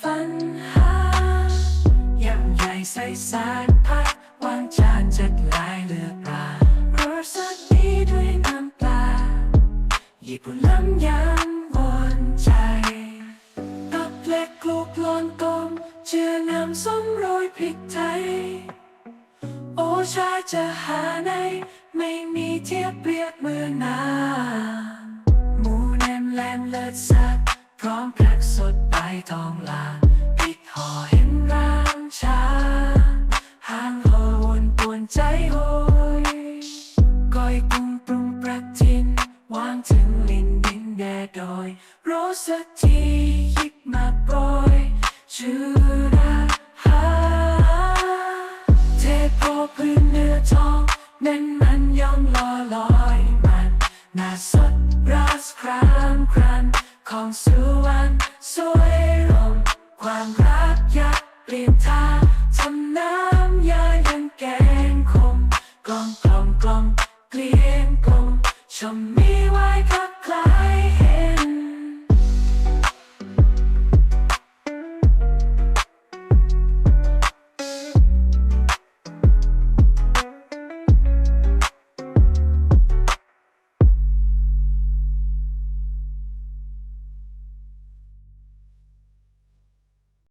ฝันหาอย่งใหญ่ใส่สารพัดวางจานจัดลายเลือปลารสชติดีด้วยน้ำปลาหยิปุ่นล้ำยำบนใจตับเล็กกลูกลอนต้มเชื่อน้ำส้มโรยพริกไทย โอชาจะหาใน ไม่มีเทียบเปรียบเมื่อนา พร้อมแพลกสดใบทองลางพริกห่อเห็นร้างชาหางหอวนปวนใจโหยก้อยกุ้งปรุงประทิน วางถึงลินดินแดดดอยโรสทีหยิบมาโปรยชูราฮาเทพอพื้นเนื้อทองเน้นมันย่อมลอลอยมันน่าสดรัสครามครัน ของสุวรรณสวยลมความรักยักเปลี่ยนทางทำน้ำยายังแกงคมกลองกลองกลองเกลี้ยงกลมชมมีไว